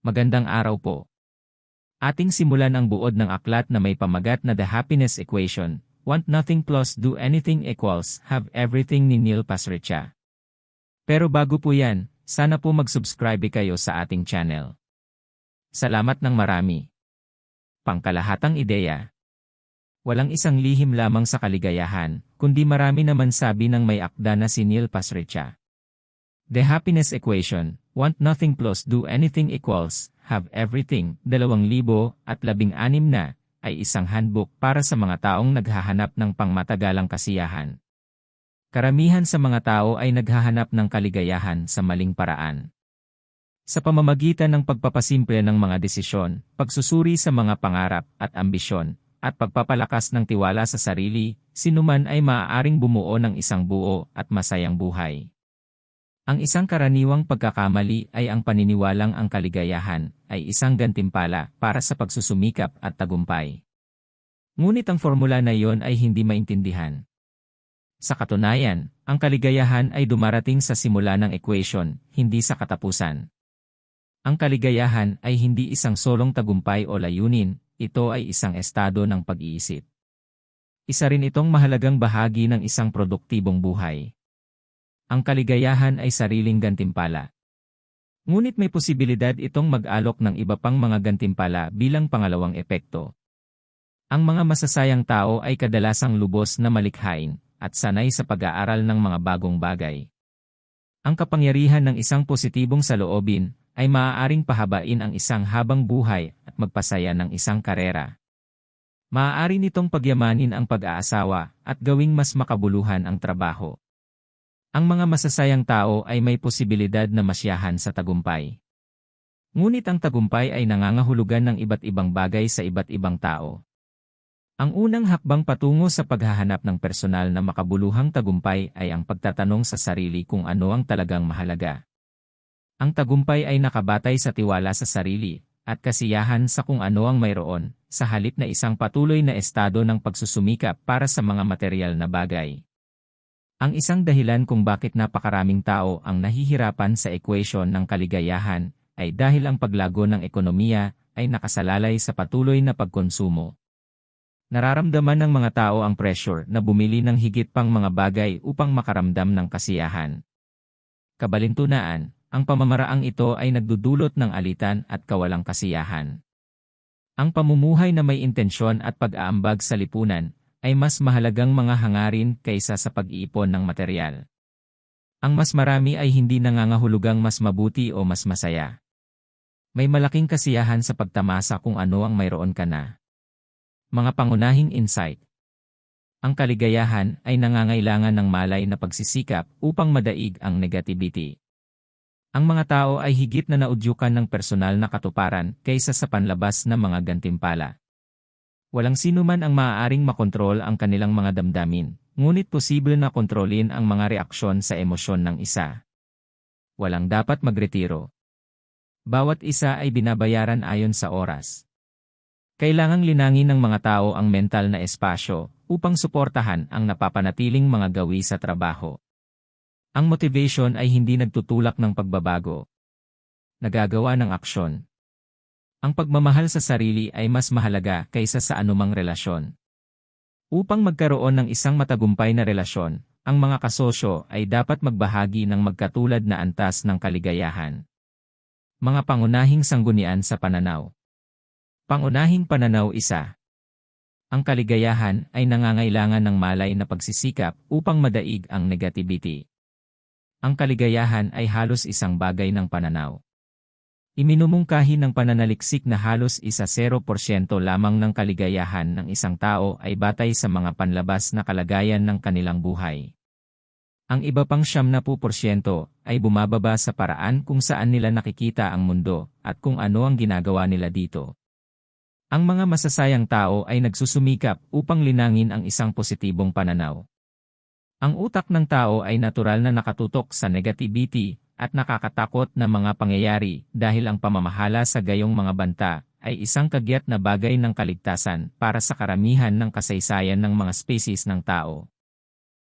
Magandang araw po. Ating simulan ang buod ng aklat na may pamagat na The Happiness Equation, Want Nothing Plus Do Anything Equals Have Everything ni Neil Pasricha. Pero bago po yan, sana po mag-subscribe kayo sa ating channel. Salamat ng marami. Pangkalahatang ideya. Walang isang lihim lamang sa kaligayahan, kundi marami naman sabi ng may akda na si Neil Pasricha. The Happiness Equation, Want Nothing Plus Do Anything Equals, Have Everything, 2016 na, ay isang handbook para sa mga taong naghahanap ng pangmatagalang kasiyahan. Karamihan sa mga tao ay naghahanap ng kaligayahan sa maling paraan. Sa pamamagitan ng pagpapasimple ng mga desisyon, pagsusuri sa mga pangarap at ambisyon, at pagpapalakas ng tiwala sa sarili, sinuman ay maaaring bumuo ng isang buo at masayang buhay. Ang isang karaniwang pagkakamali ay ang paniniwalang ang kaligayahan ay isang gantimpala para sa pagsusumikap at tagumpay. Ngunit ang formula na iyon ay hindi maintindihan. Sa katunayan, ang kaligayahan ay dumarating sa simula ng equation, hindi sa katapusan. Ang kaligayahan ay hindi isang solong tagumpay o layunin, ito ay isang estado ng pag-iisip. Isa rin itong mahalagang bahagi ng isang produktibong buhay. Ang kaligayahan ay sariling gantimpala. Ngunit may posibilidad itong mag-alok ng iba pang mga gantimpala bilang pangalawang epekto. Ang mga masasayang tao ay kadalasang lubos na malikhain at sanay sa pag-aaral ng mga bagong bagay. Ang kapangyarihan ng isang positibong saloobin ay maaaring pahabain ang isang habang buhay at magpasaya ng isang karera. Maaari nitong pagyamanin ang pag-aasawa at gawing mas makabuluhan ang trabaho. Ang mga masasayang tao ay may posibilidad na masyahan sa tagumpay. Ngunit ang tagumpay ay nangangahulugan ng iba't ibang bagay sa iba't ibang tao. Ang unang hakbang patungo sa paghahanap ng personal na makabuluhang tagumpay ay ang pagtatanong sa sarili kung ano ang talagang mahalaga. Ang tagumpay ay nakabatay sa tiwala sa sarili at kasiyahan sa kung ano ang mayroon, sa halip na isang patuloy na estado ng pagsusumikap para sa mga material na bagay. Ang isang dahilan kung bakit napakaraming tao ang nahihirapan sa equation ng kaligayahan ay dahil ang paglago ng ekonomiya ay nakasalalay sa patuloy na pagkonsumo. Nararamdaman ng mga tao ang pressure na bumili ng higit pang mga bagay upang makaramdam ng kasiyahan. Kabalintunaan, ang pamamaraang ito ay nagdudulot ng alitan at kawalang kasiyahan. Ang pamumuhay na may intensyon at pag-aambag sa lipunan ay mas mahalagang mga hangarin kaysa sa pag-iipon ng material. Ang mas marami ay hindi nangangahulugang mas mabuti o mas masaya. May malaking kasiyahan sa pagtamasa kung ano ang mayroon ka na. Mga pangunahing insight Ang kaligayahan ay nangangailangan ng malay na pagsisikap upang madaig ang negativity. Ang mga tao ay higit na naudyukan ng personal na katuparan kaysa sa panlabas na mga gantimpala. Walang sino man ang maaaring makontrol ang kanilang mga damdamin, ngunit posible na kontrolin ang mga reaksyon sa emosyon ng isa. Walang dapat magretiro. Bawat isa ay binabayaran ayon sa oras. Kailangang linangin ng mga tao ang mental na espasyo upang suportahan ang napapanatiling mga gawi sa trabaho. Ang motivation ay hindi nagtutulak ng pagbabago. Nagagawa ng aksyon. Ang pagmamahal sa sarili ay mas mahalaga kaysa sa anumang relasyon. Upang magkaroon ng isang matagumpay na relasyon, ang mga kasosyo ay dapat magbahagi ng magkatulad na antas ng kaligayahan. Mga pangunahing sanggunian sa pananaw Pangunahing pananaw isa Ang kaligayahan ay nangangailangan ng malay na pagsisikap upang madaig ang negativity. Ang kaligayahan ay halos isang bagay ng pananaw. Iminumungkahi ng pananaliksik na halos isa 0% lamang ng kaligayahan ng isang tao ay batay sa mga panlabas na kalagayan ng kanilang buhay. Ang iba pang siyam na po porsyento ay bumababa sa paraan kung saan nila nakikita ang mundo at kung ano ang ginagawa nila dito. Ang mga masasayang tao ay nagsusumikap upang linangin ang isang positibong pananaw. Ang utak ng tao ay natural na nakatutok sa negativity at nakakatakot na mga pangyayari dahil ang pamamahala sa gayong mga banta ay isang kagyat na bagay ng kaligtasan para sa karamihan ng kasaysayan ng mga species ng tao.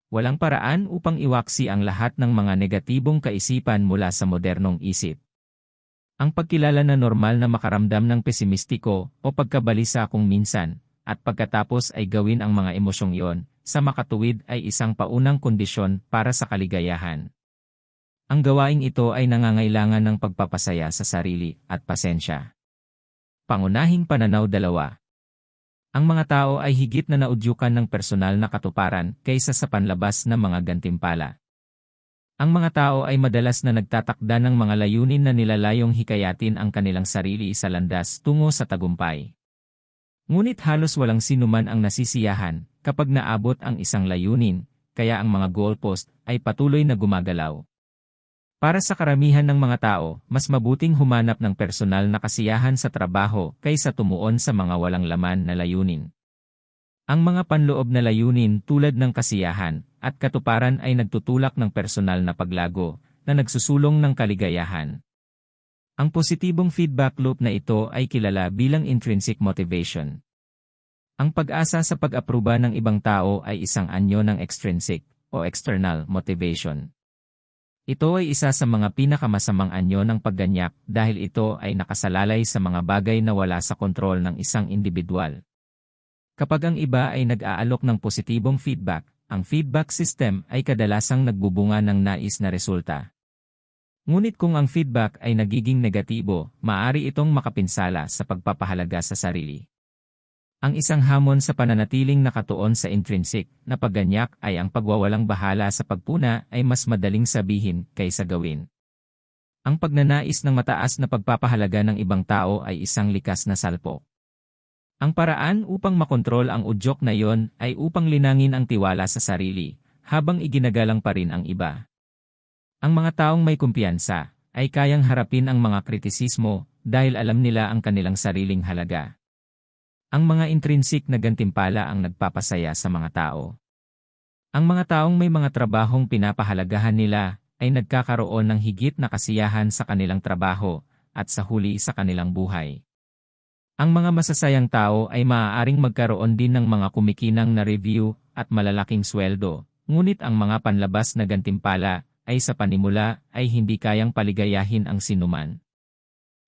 Walang paraan upang iwaksi ang lahat ng mga negatibong kaisipan mula sa modernong isip. Ang pagkilala na normal na makaramdam ng pesimistiko o pagkabalisa kung minsan, at pagkatapos ay gawin ang mga emosyong iyon, sa makatuwid ay isang paunang kondisyon para sa kaligayahan. Ang gawaing ito ay nangangailangan ng pagpapasaya sa sarili at pasensya. Pangunahing pananaw dalawa. Ang mga tao ay higit na naudyukan ng personal na katuparan kaysa sa panlabas na mga gantimpala. Ang mga tao ay madalas na nagtatakda ng mga layunin na nilalayong hikayatin ang kanilang sarili sa landas tungo sa tagumpay. Ngunit halos walang sinuman ang nasisiyahan kapag naabot ang isang layunin, kaya ang mga goalpost ay patuloy na gumagalaw. Para sa karamihan ng mga tao, mas mabuting humanap ng personal na kasiyahan sa trabaho kaysa tumuon sa mga walang laman na layunin. Ang mga panloob na layunin tulad ng kasiyahan at katuparan ay nagtutulak ng personal na paglago na nagsusulong ng kaligayahan. Ang positibong feedback loop na ito ay kilala bilang intrinsic motivation. Ang pag-asa sa pag-aproba ng ibang tao ay isang anyo ng extrinsic o external motivation. Ito ay isa sa mga pinakamasamang anyo ng pagganyak dahil ito ay nakasalalay sa mga bagay na wala sa kontrol ng isang individual. Kapag ang iba ay nag-aalok ng positibong feedback, ang feedback system ay kadalasang nagbubunga ng nais na resulta. Ngunit kung ang feedback ay nagiging negatibo, maaari itong makapinsala sa pagpapahalaga sa sarili. Ang isang hamon sa pananatiling nakatuon sa intrinsic na pagganyak ay ang pagwawalang bahala sa pagpuna ay mas madaling sabihin kaysa gawin. Ang pagnanais ng mataas na pagpapahalaga ng ibang tao ay isang likas na salpo. Ang paraan upang makontrol ang udyok na iyon ay upang linangin ang tiwala sa sarili, habang iginagalang pa rin ang iba. Ang mga taong may kumpiyansa ay kayang harapin ang mga kritisismo dahil alam nila ang kanilang sariling halaga. Ang mga intrinsic na gantimpala ang nagpapasaya sa mga tao. Ang mga taong may mga trabahong pinapahalagahan nila ay nagkakaroon ng higit na kasiyahan sa kanilang trabaho at sa huli sa kanilang buhay. Ang mga masasayang tao ay maaaring magkaroon din ng mga kumikinang na review at malalaking sweldo, ngunit ang mga panlabas na gantimpala ay sa panimula ay hindi kayang paligayahin ang sinuman.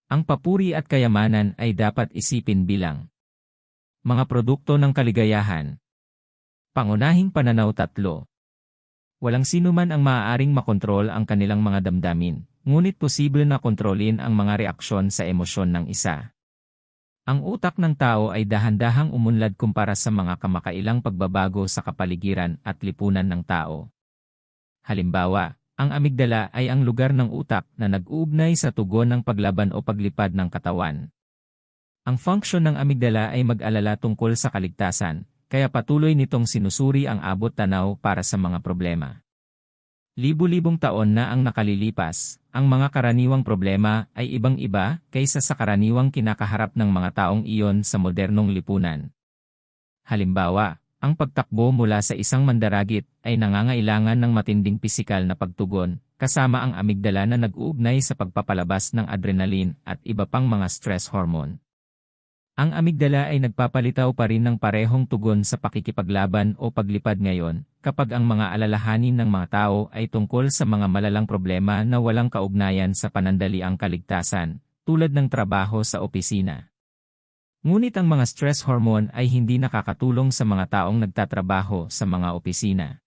Ang papuri at kayamanan ay dapat isipin bilang mga produkto ng kaligayahan. Pangunahing pananaw tatlo. Walang sino man ang maaaring makontrol ang kanilang mga damdamin, ngunit posible na kontrolin ang mga reaksyon sa emosyon ng isa. Ang utak ng tao ay dahan-dahang umunlad kumpara sa mga kamakailang pagbabago sa kapaligiran at lipunan ng tao. Halimbawa, ang amigdala ay ang lugar ng utak na nag-uugnay sa tugon ng paglaban o paglipad ng katawan. Ang function ng amigdala ay mag-alala tungkol sa kaligtasan, kaya patuloy nitong sinusuri ang abot tanaw para sa mga problema. Libu-libong taon na ang nakalilipas, ang mga karaniwang problema ay ibang-iba kaysa sa karaniwang kinakaharap ng mga taong iyon sa modernong lipunan. Halimbawa, ang pagtakbo mula sa isang mandaragit ay nangangailangan ng matinding pisikal na pagtugon, kasama ang amigdala na nag-uugnay sa pagpapalabas ng adrenaline at iba pang mga stress hormone. Ang amigdala ay nagpapalitaw pa rin ng parehong tugon sa pakikipaglaban o paglipad ngayon, kapag ang mga alalahanin ng mga tao ay tungkol sa mga malalang problema na walang kaugnayan sa panandaliang kaligtasan, tulad ng trabaho sa opisina. Ngunit ang mga stress hormone ay hindi nakakatulong sa mga taong nagtatrabaho sa mga opisina.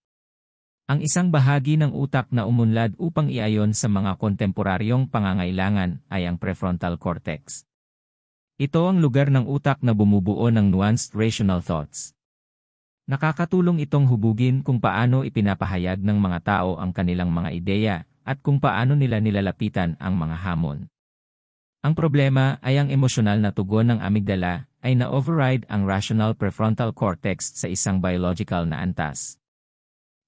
Ang isang bahagi ng utak na umunlad upang iayon sa mga kontemporaryong pangangailangan ay ang prefrontal cortex. Ito ang lugar ng utak na bumubuo ng nuanced rational thoughts. Nakakatulong itong hubugin kung paano ipinapahayag ng mga tao ang kanilang mga ideya at kung paano nila nilalapitan ang mga hamon. Ang problema ay ang emosyonal na tugon ng amygdala ay na-override ang rational prefrontal cortex sa isang biological na antas.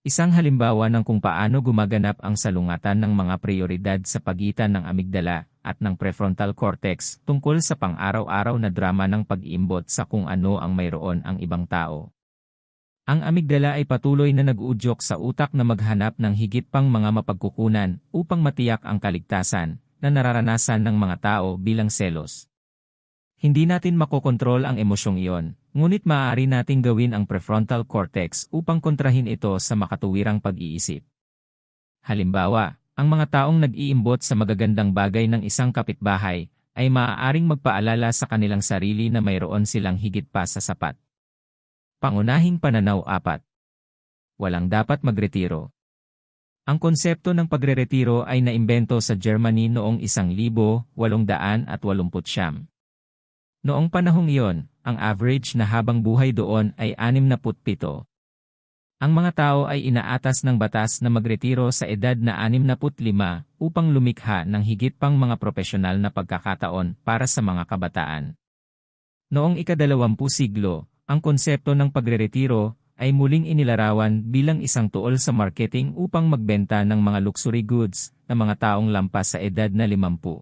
Isang halimbawa ng kung paano gumaganap ang salungatan ng mga prioridad sa pagitan ng amygdala at ng prefrontal cortex tungkol sa pang-araw-araw na drama ng pag-iimbot sa kung ano ang mayroon ang ibang tao. Ang amigdala ay patuloy na nag-uudyok sa utak na maghanap ng higit pang mga mapagkukunan upang matiyak ang kaligtasan na nararanasan ng mga tao bilang selos. Hindi natin makokontrol ang emosyong iyon, ngunit maaari nating gawin ang prefrontal cortex upang kontrahin ito sa makatuwirang pag-iisip. Halimbawa, Ang mga taong nag-iimbot sa magagandang bagay ng isang kapitbahay ay maaaring magpaalala sa kanilang sarili na mayroon silang higit pa sa sapat. Pangunahing pananaw apat. Walang dapat magretiro. Ang konsepto ng pagreretiro ay naimbento sa Germany noong 1889. Noong panahong iyon, ang average na habang buhay doon ay 67. Ang mga tao ay inaatas ng batas na magretiro sa edad na 65 upang lumikha ng higit pang mga profesional na pagkakataon para sa mga kabataan. Noong ikadalawampu siglo, ang konsepto ng pagreretiro ay muling inilarawan bilang isang tuol sa marketing upang magbenta ng mga luxury goods na mga taong lampas sa edad na 50.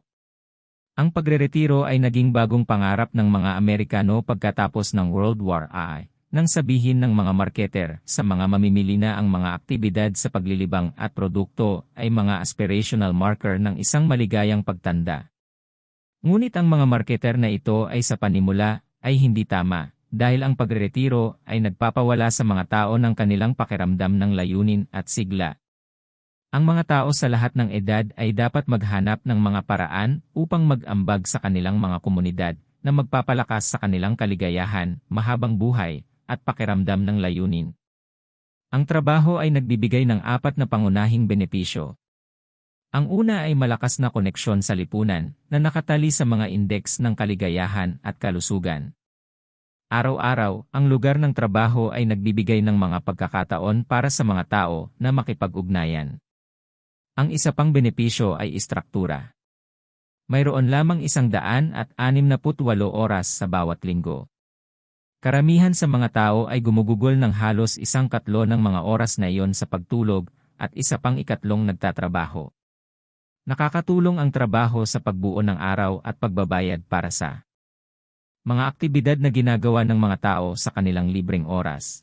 Ang pagreretiro ay naging bagong pangarap ng mga Amerikano pagkatapos ng World War I, nang sabihin ng mga marketer sa mga mamimili na ang mga aktibidad sa paglilibang at produkto ay mga aspirational marker ng isang maligayang pagtanda. Ngunit ang mga marketer na ito ay sa panimula ay hindi tama dahil ang pagretiro ay nagpapawala sa mga tao ng kanilang pakiramdam ng layunin at sigla. Ang mga tao sa lahat ng edad ay dapat maghanap ng mga paraan upang mag-ambag sa kanilang mga komunidad na magpapalakas sa kanilang kaligayahan, mahabang buhay, at pakiramdam ng layunin. Ang trabaho ay nagbibigay ng apat na pangunahing benepisyo. Ang una ay malakas na koneksyon sa lipunan na nakatali sa mga indeks ng kaligayahan at kalusugan. Araw-araw, ang lugar ng trabaho ay nagbibigay ng mga pagkakataon para sa mga tao na makipag-ugnayan. Ang isa pang benepisyo ay istruktura. Mayroon lamang isang daan at anim na putwalo oras sa bawat linggo. Karamihan sa mga tao ay gumugugol ng halos isang katlo ng mga oras na iyon sa pagtulog at isa pang ikatlong nagtatrabaho. Nakakatulong ang trabaho sa pagbuo ng araw at pagbabayad para sa mga aktibidad na ginagawa ng mga tao sa kanilang libreng oras.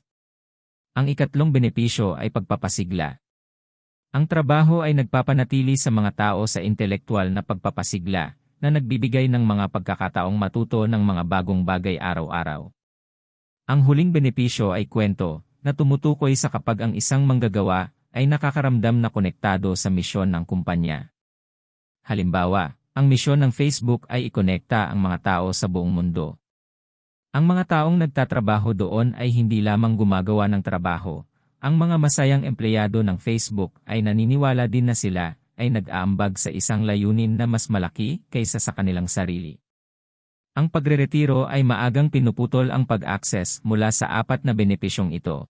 Ang ikatlong benepisyo ay pagpapasigla. Ang trabaho ay nagpapanatili sa mga tao sa intelektual na pagpapasigla na nagbibigay ng mga pagkakataong matuto ng mga bagong bagay araw-araw. Ang huling benepisyo ay kwento na tumutukoy sa kapag ang isang manggagawa ay nakakaramdam na konektado sa misyon ng kumpanya. Halimbawa, ang misyon ng Facebook ay ikonekta ang mga tao sa buong mundo. Ang mga taong nagtatrabaho doon ay hindi lamang gumagawa ng trabaho. Ang mga masayang empleyado ng Facebook ay naniniwala din na sila ay nag-aambag sa isang layunin na mas malaki kaysa sa kanilang sarili. Ang pagreretiro ay maagang pinuputol ang pag-access mula sa apat na benepisyong ito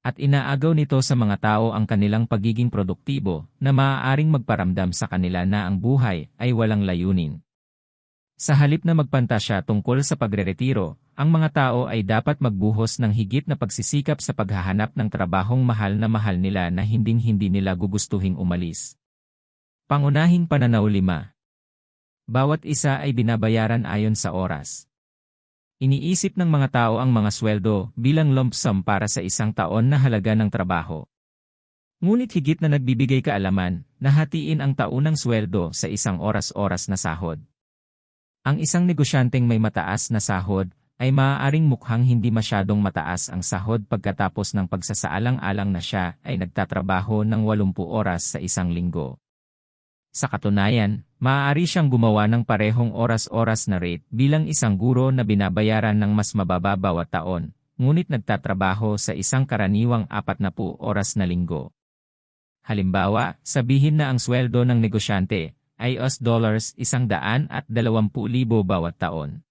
at inaagaw nito sa mga tao ang kanilang pagiging produktibo na maaaring magparamdam sa kanila na ang buhay ay walang layunin. Sa halip na magpantasya tungkol sa pagreretiro, ang mga tao ay dapat magbuhos ng higit na pagsisikap sa paghahanap ng trabahong mahal na mahal nila na hinding-hindi nila gugustuhing umalis. Pangunahing pananaw lima. Bawat isa ay binabayaran ayon sa oras. Iniisip ng mga tao ang mga sweldo bilang lump sum para sa isang taon na halaga ng trabaho. Ngunit higit na nagbibigay kaalaman na hatiin ang taunang sweldo sa isang oras-oras na sahod. Ang isang negosyanteng may mataas na sahod ay maaaring mukhang hindi masyadong mataas ang sahod pagkatapos ng pagsasaalang-alang na siya ay nagtatrabaho ng 80 oras sa isang linggo. Sa katunayan, maaari siyang gumawa ng parehong oras-oras na rate bilang isang guro na binabayaran ng mas mababa bawat taon, ngunit nagtatrabaho sa isang karaniwang 40 oras na linggo. Halimbawa, sabihin na ang sweldo ng negosyante ay US dollars isang daan at dalawampu libo bawat taon.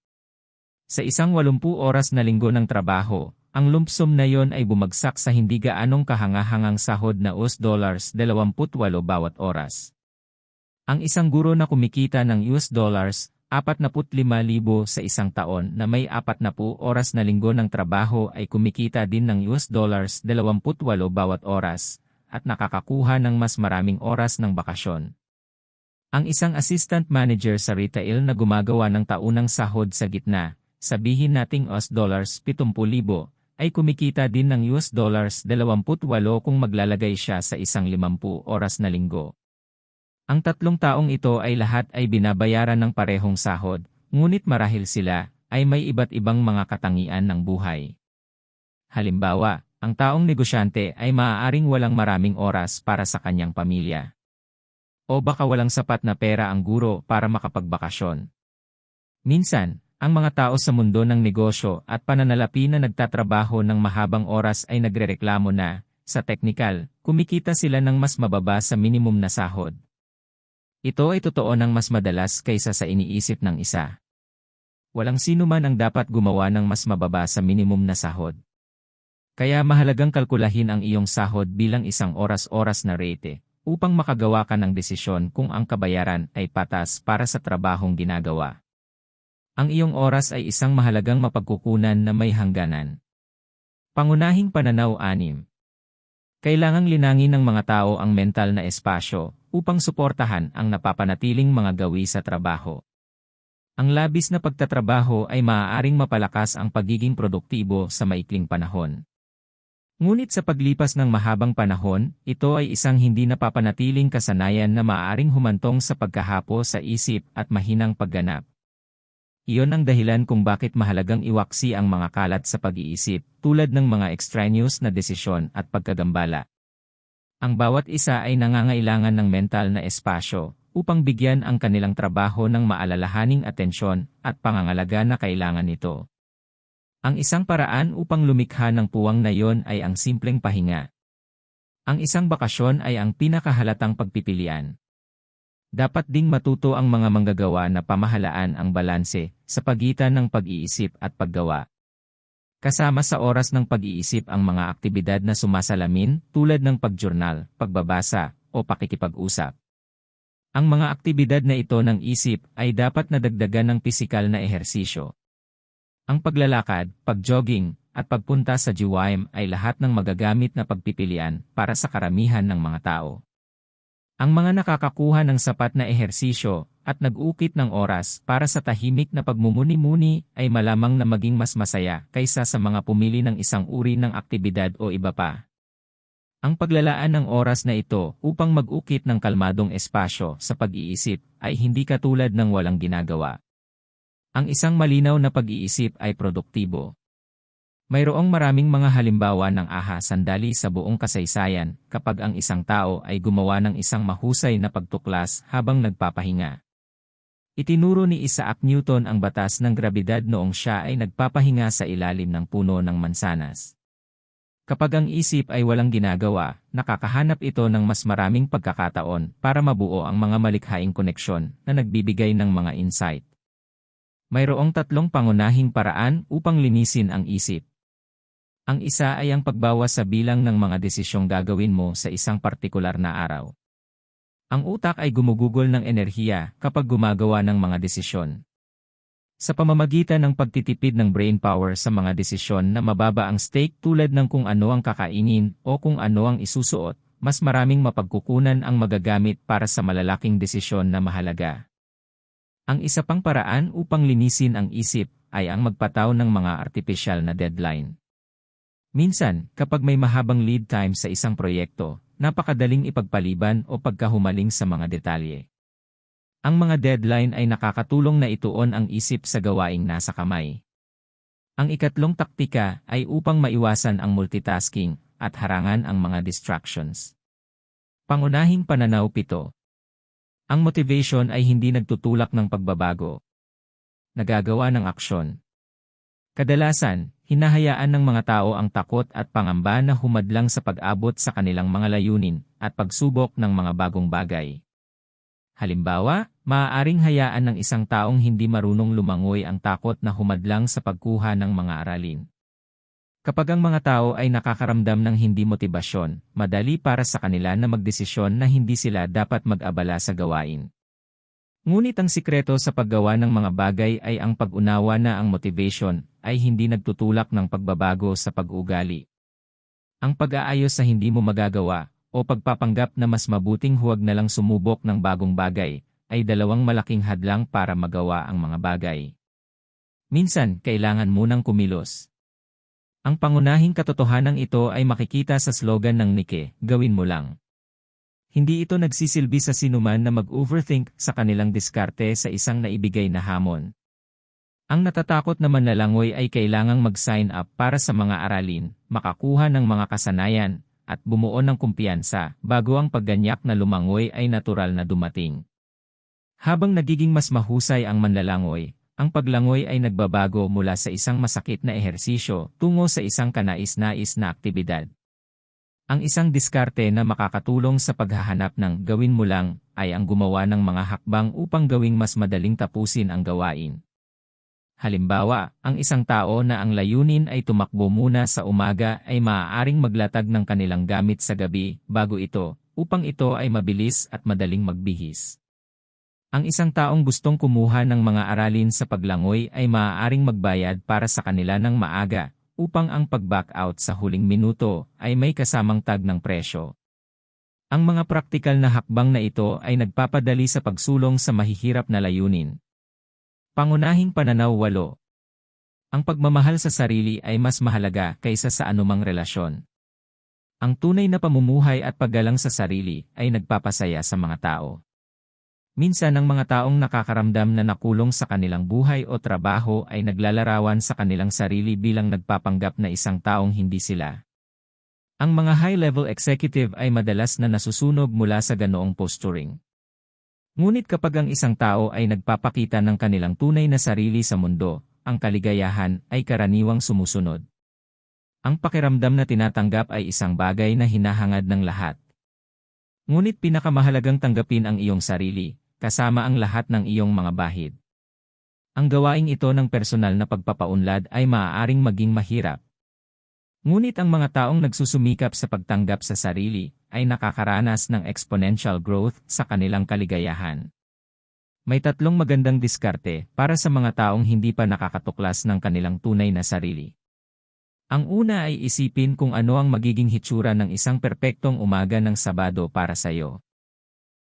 Sa isang 80 oras na linggo ng trabaho, ang lump sum na yon ay bumagsak sa hindi gaanong kahangahangang sahod na US dollars 28 bawat oras. Ang isang guro na kumikita ng US dollars, 45,000 sa isang taon na may 40 oras na linggo ng trabaho ay kumikita din ng US dollars 28 bawat oras at nakakakuha ng mas maraming oras ng bakasyon. Ang isang assistant manager sa retail na gumagawa ng taunang sahod sa gitna, sabihin nating US dollars 70,000, ay kumikita din ng US dollars 28 kung maglalagay siya sa isang 50 oras na linggo. Ang tatlong taong ito ay lahat ay binabayaran ng parehong sahod, ngunit marahil sila ay may iba't ibang mga katangian ng buhay. Halimbawa, ang taong negosyante ay maaaring walang maraming oras para sa kanyang pamilya. O baka walang sapat na pera ang guro para makapagbakasyon. Minsan, ang mga tao sa mundo ng negosyo at pananalapi na nagtatrabaho ng mahabang oras ay nagrereklamo na, sa teknikal, kumikita sila ng mas mababa sa minimum na sahod. Ito ay totoo ng mas madalas kaysa sa iniisip ng isa. Walang sino man ang dapat gumawa ng mas mababa sa minimum na sahod. Kaya mahalagang kalkulahin ang iyong sahod bilang isang oras-oras na rate upang makagawa ka ng desisyon kung ang kabayaran ay patas para sa trabahong ginagawa. Ang iyong oras ay isang mahalagang mapagkukunan na may hangganan. Pangunahing pananaw anim. Kailangang linangin ng mga tao ang mental na espasyo upang suportahan ang napapanatiling mga gawi sa trabaho. Ang labis na pagtatrabaho ay maaaring mapalakas ang pagiging produktibo sa maikling panahon. Ngunit sa paglipas ng mahabang panahon, ito ay isang hindi napapanatiling kasanayan na maaaring humantong sa pagkahapo sa isip at mahinang pagganap. Iyon ang dahilan kung bakit mahalagang iwaksi ang mga kalat sa pag-iisip, tulad ng mga extraneous na desisyon at pagkagambala. Ang bawat isa ay nangangailangan ng mental na espasyo upang bigyan ang kanilang trabaho ng maalalahaning atensyon at pangangalaga na kailangan nito. Ang isang paraan upang lumikha ng puwang na yon ay ang simpleng pahinga. Ang isang bakasyon ay ang pinakahalatang pagpipilian. Dapat ding matuto ang mga manggagawa na pamahalaan ang balanse sa pagitan ng pag-iisip at paggawa. Kasama sa oras ng pag-iisip ang mga aktibidad na sumasalamin tulad ng pagjurnal, pagbabasa, o pakikipag-usap. Ang mga aktibidad na ito ng isip ay dapat nadagdagan ng pisikal na ehersisyo. Ang paglalakad, pagjogging, at pagpunta sa GYM ay lahat ng magagamit na pagpipilian para sa karamihan ng mga tao. Ang mga nakakakuha ng sapat na ehersisyo at nag-ukit ng oras para sa tahimik na pagmumuni-muni ay malamang na maging mas masaya kaysa sa mga pumili ng isang uri ng aktibidad o iba pa. Ang paglalaan ng oras na ito upang mag-ukit ng kalmadong espasyo sa pag-iisip ay hindi katulad ng walang ginagawa. Ang isang malinaw na pag-iisip ay produktibo. Mayroong maraming mga halimbawa ng aha sandali sa buong kasaysayan kapag ang isang tao ay gumawa ng isang mahusay na pagtuklas habang nagpapahinga. Itinuro ni Isaac Newton ang batas ng grabidad noong siya ay nagpapahinga sa ilalim ng puno ng mansanas. Kapag ang isip ay walang ginagawa, nakakahanap ito ng mas maraming pagkakataon para mabuo ang mga malikhaing koneksyon na nagbibigay ng mga insight. Mayroong tatlong pangunahing paraan upang linisin ang isip. Ang isa ay ang pagbawas sa bilang ng mga desisyong gagawin mo sa isang partikular na araw. Ang utak ay gumugugol ng enerhiya kapag gumagawa ng mga desisyon. Sa pamamagitan ng pagtitipid ng brain power sa mga desisyon na mababa ang stake tulad ng kung ano ang kakainin o kung ano ang isusuot, mas maraming mapagkukunan ang magagamit para sa malalaking desisyon na mahalaga. Ang isa pang paraan upang linisin ang isip ay ang magpataw ng mga artificial na deadline. Minsan, kapag may mahabang lead time sa isang proyekto, napakadaling ipagpaliban o pagkahumaling sa mga detalye. Ang mga deadline ay nakakatulong na ituon ang isip sa gawaing nasa kamay. Ang ikatlong taktika ay upang maiwasan ang multitasking at harangan ang mga distractions. Pangunahing pananaw pito. Ang motivation ay hindi nagtutulak ng pagbabago. Nagagawa ng aksyon. Kadalasan, hinahayaan ng mga tao ang takot at pangamba na humadlang sa pag-abot sa kanilang mga layunin at pagsubok ng mga bagong bagay. Halimbawa, maaaring hayaan ng isang taong hindi marunong lumangoy ang takot na humadlang sa pagkuha ng mga aralin. Kapag ang mga tao ay nakakaramdam ng hindi motibasyon, madali para sa kanila na magdesisyon na hindi sila dapat mag-abala sa gawain. Ngunit ang sikreto sa paggawa ng mga bagay ay ang pag-unawa na ang motivation ay hindi nagtutulak ng pagbabago sa pag-ugali. Ang pag-aayos sa hindi mo magagawa o pagpapanggap na mas mabuting huwag na lang sumubok ng bagong bagay ay dalawang malaking hadlang para magawa ang mga bagay. Minsan, kailangan munang kumilos. Ang pangunahing katotohanan ito ay makikita sa slogan ng Nike, gawin mo lang. Hindi ito nagsisilbi sa sinuman na mag-overthink sa kanilang diskarte sa isang naibigay na hamon. Ang natatakot na manlalangoy ay kailangang mag-sign up para sa mga aralin, makakuha ng mga kasanayan, at bumuo ng kumpiyansa bago ang pagganyak na lumangoy ay natural na dumating. Habang nagiging mas mahusay ang manlalangoy, ang paglangoy ay nagbabago mula sa isang masakit na ehersisyo tungo sa isang kanais-nais na aktibidad. Ang isang diskarte na makakatulong sa paghahanap ng gawin mo lang ay ang gumawa ng mga hakbang upang gawing mas madaling tapusin ang gawain. Halimbawa, ang isang tao na ang layunin ay tumakbo muna sa umaga ay maaaring maglatag ng kanilang gamit sa gabi bago ito, upang ito ay mabilis at madaling magbihis. Ang isang taong gustong kumuha ng mga aralin sa paglangoy ay maaaring magbayad para sa kanila ng maaga, upang ang pag-back out sa huling minuto ay may kasamang tag ng presyo. Ang mga praktikal na hakbang na ito ay nagpapadali sa pagsulong sa mahihirap na layunin. Pangunahing pananaw walo. Ang pagmamahal sa sarili ay mas mahalaga kaysa sa anumang relasyon. Ang tunay na pamumuhay at paggalang sa sarili ay nagpapasaya sa mga tao. Minsan ang mga taong nakakaramdam na nakulong sa kanilang buhay o trabaho ay naglalarawan sa kanilang sarili bilang nagpapanggap na isang taong hindi sila. Ang mga high-level executive ay madalas na nasusunog mula sa ganoong posturing. Ngunit kapag ang isang tao ay nagpapakita ng kanilang tunay na sarili sa mundo, ang kaligayahan ay karaniwang sumusunod. Ang pakiramdam na tinatanggap ay isang bagay na hinahangad ng lahat. Ngunit pinakamahalagang tanggapin ang iyong sarili, kasama ang lahat ng iyong mga bahid. Ang gawaing ito ng personal na pagpapaunlad ay maaaring maging mahirap. Ngunit ang mga taong nagsusumikap sa pagtanggap sa sarili ay nakakaranas ng exponential growth sa kanilang kaligayahan. May tatlong magandang diskarte para sa mga taong hindi pa nakakatuklas ng kanilang tunay na sarili. Ang una ay isipin kung ano ang magiging hitsura ng isang perpektong umaga ng Sabado para sa iyo.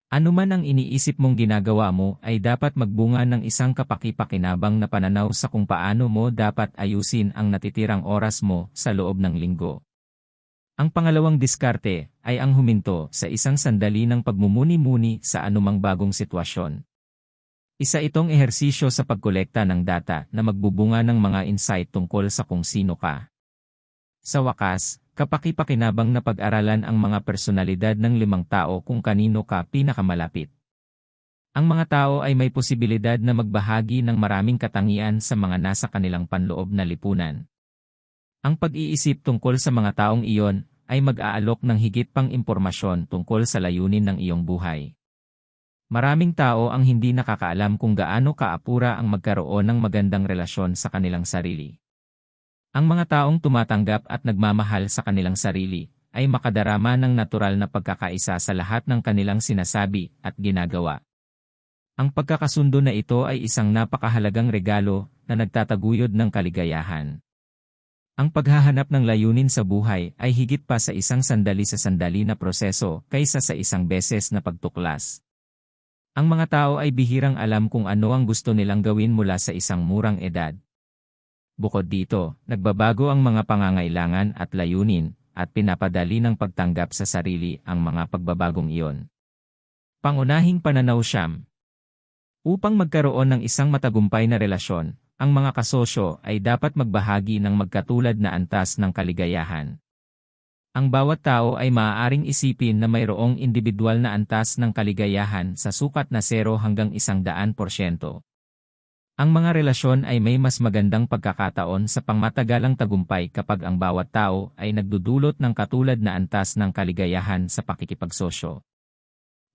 Ano man ang iniisip mong ginagawa mo ay dapat magbunga ng isang kapakipakinabang na pananaw sa kung paano mo dapat ayusin ang natitirang oras mo sa loob ng linggo. Ang pangalawang diskarte ay ang huminto sa isang sandali ng pagmumuni-muni sa anumang bagong sitwasyon. Isa itong ehersisyo sa pagkolekta ng data na magbubunga ng mga insight tungkol sa kung sino ka. Sa wakas, kapakipakinabang na pag-aralan ang mga personalidad ng limang tao kung kanino ka pinakamalapit. Ang mga tao ay may posibilidad na magbahagi ng maraming katangian sa mga nasa kanilang panloob na lipunan. Ang pag-iisip tungkol sa mga taong iyon ay mag-aalok ng higit pang impormasyon tungkol sa layunin ng iyong buhay. Maraming tao ang hindi nakakaalam kung gaano kaapura ang magkaroon ng magandang relasyon sa kanilang sarili. Ang mga taong tumatanggap at nagmamahal sa kanilang sarili ay makadarama ng natural na pagkakaisa sa lahat ng kanilang sinasabi at ginagawa. Ang pagkakasundo na ito ay isang napakahalagang regalo na nagtataguyod ng kaligayahan. Ang paghahanap ng layunin sa buhay ay higit pa sa isang sandali sa sandali na proseso kaysa sa isang beses na pagtuklas. Ang mga tao ay bihirang alam kung ano ang gusto nilang gawin mula sa isang murang edad. Bukod dito, nagbabago ang mga pangangailangan at layunin, at pinapadali ng pagtanggap sa sarili ang mga pagbabagong iyon. Pangunahing pananaw siyam. Upang magkaroon ng isang matagumpay na relasyon, ang mga kasosyo ay dapat magbahagi ng magkatulad na antas ng kaligayahan. Ang bawat tao ay maaaring isipin na mayroong individual na antas ng kaligayahan sa sukat na 0 hanggang 100%. Ang mga relasyon ay may mas magandang pagkakataon sa pangmatagalang tagumpay kapag ang bawat tao ay nagdudulot ng katulad na antas ng kaligayahan sa pakikipagsosyo.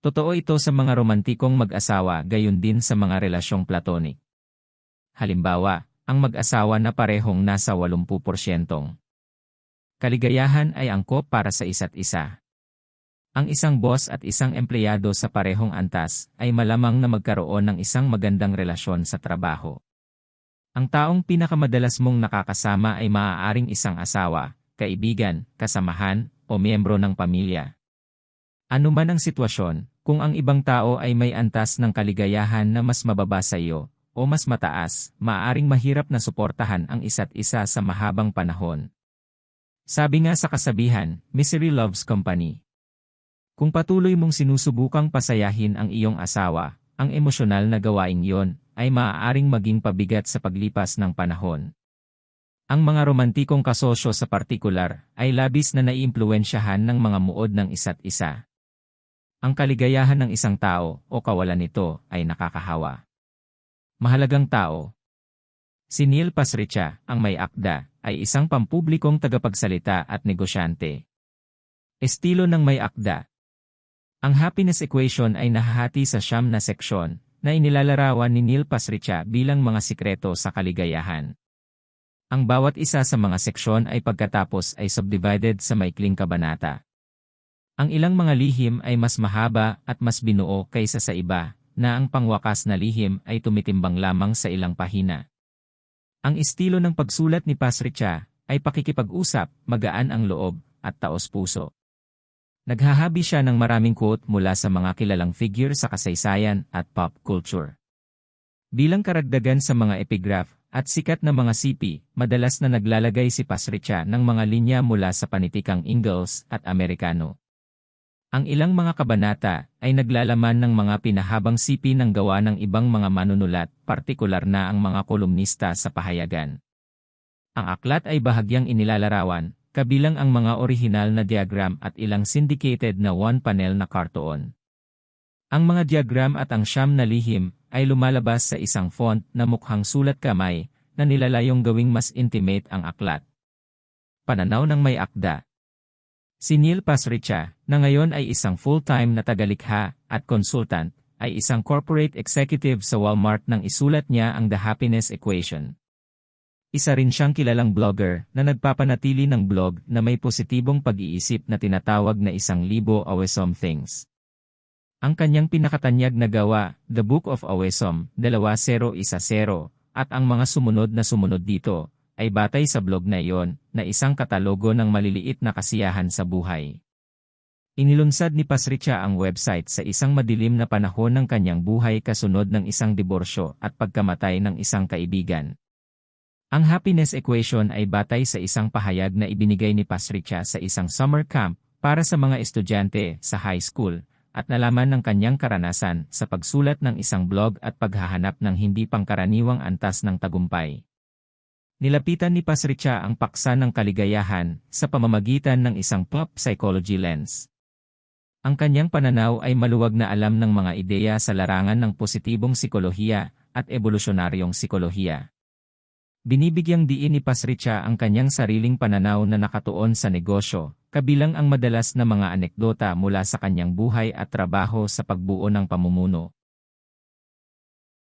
Totoo ito sa mga romantikong mag-asawa gayon din sa mga relasyong platonic. Halimbawa, ang mag-asawa na parehong nasa 80%. Kaligayahan ay angkop para sa isa't isa. Ang isang boss at isang empleyado sa parehong antas ay malamang na magkaroon ng isang magandang relasyon sa trabaho. Ang taong pinakamadalas mong nakakasama ay maaaring isang asawa, kaibigan, kasamahan, o miyembro ng pamilya. Ano man ang sitwasyon, kung ang ibang tao ay may antas ng kaligayahan na mas mababa sa iyo, o mas mataas, maaaring mahirap na suportahan ang isa't isa sa mahabang panahon. Sabi nga sa kasabihan, misery loves company. Kung patuloy mong sinusubukang pasayahin ang iyong asawa, ang emosyonal na gawaing iyon ay maaaring maging pabigat sa paglipas ng panahon. Ang mga romantikong kasosyo sa partikular ay labis na naiimpluwensyahan ng mga muod ng isa't isa. Ang kaligayahan ng isang tao o kawalan nito ay nakakahawa. Mahalagang tao. Si Neil Pasricha, ang may akda, ay isang pampublikong tagapagsalita at negosyante. Estilo ng may akda. Ang happiness equation ay nahahati sa siyam na seksyon na inilalarawan ni Neil Pasricha bilang mga sikreto sa kaligayahan. Ang bawat isa sa mga seksyon ay pagkatapos ay subdivided sa maikling kabanata. Ang ilang mga lihim ay mas mahaba at mas binuo kaysa sa iba, na ang pangwakas na lihim ay tumitimbang lamang sa ilang pahina. Ang estilo ng pagsulat ni Pasricha ay pakikipag-usap, magaan ang loob, at taos-puso. Naghahabi siya ng maraming quote mula sa mga kilalang figure sa kasaysayan at pop culture. Bilang karagdagan sa mga epigraph at sikat na mga sipi, madalas na naglalagay si Pasricha ng mga linya mula sa panitikang Ingalls at Amerikano. Ang ilang mga kabanata ay naglalaman ng mga pinahabang sipi ng gawa ng ibang mga manunulat, partikular na ang mga kolumnista sa pahayagan. Ang aklat ay bahagyang inilalarawan, kabilang ang mga orihinal na diagram at ilang syndicated na one-panel na kartoon. Ang mga diagram at ang siyam na lihim ay lumalabas sa isang font na mukhang sulat kamay na nilalayong gawing mas intimate ang aklat. Pananaw ng may akda Si Neil Pasricha, na ngayon ay isang full-time na tagalikha at consultant, ay isang corporate executive sa Walmart nang isulat niya ang The Happiness Equation. Isa rin siyang kilalang blogger na nagpapanatili ng blog na may positibong pag-iisip na tinatawag na isang libo awesome things. Ang kanyang pinakatanyag na gawa, The Book of Awesome, 2010, at ang mga sumunod na sumunod dito, ay batay sa blog na iyon, na isang katalogo ng maliliit na kasiyahan sa buhay. Inilunsad ni Pasricha ang website sa isang madilim na panahon ng kanyang buhay kasunod ng isang diborsyo at pagkamatay ng isang kaibigan. Ang happiness equation ay batay sa isang pahayag na ibinigay ni Pasricha sa isang summer camp para sa mga estudyante sa high school at nalaman ng kanyang karanasan sa pagsulat ng isang blog at paghahanap ng hindi pangkaraniwang antas ng tagumpay. Nilapitan ni Pasricha ang paksa ng kaligayahan sa pamamagitan ng isang pop psychology lens. Ang kanyang pananaw ay maluwag na alam ng mga ideya sa larangan ng positibong sikolohiya at evolusyonaryong sikolohiya. Binibigyang diin ni Pasricha ang kanyang sariling pananaw na nakatuon sa negosyo, kabilang ang madalas na mga anekdota mula sa kanyang buhay at trabaho sa pagbuo ng pamumuno.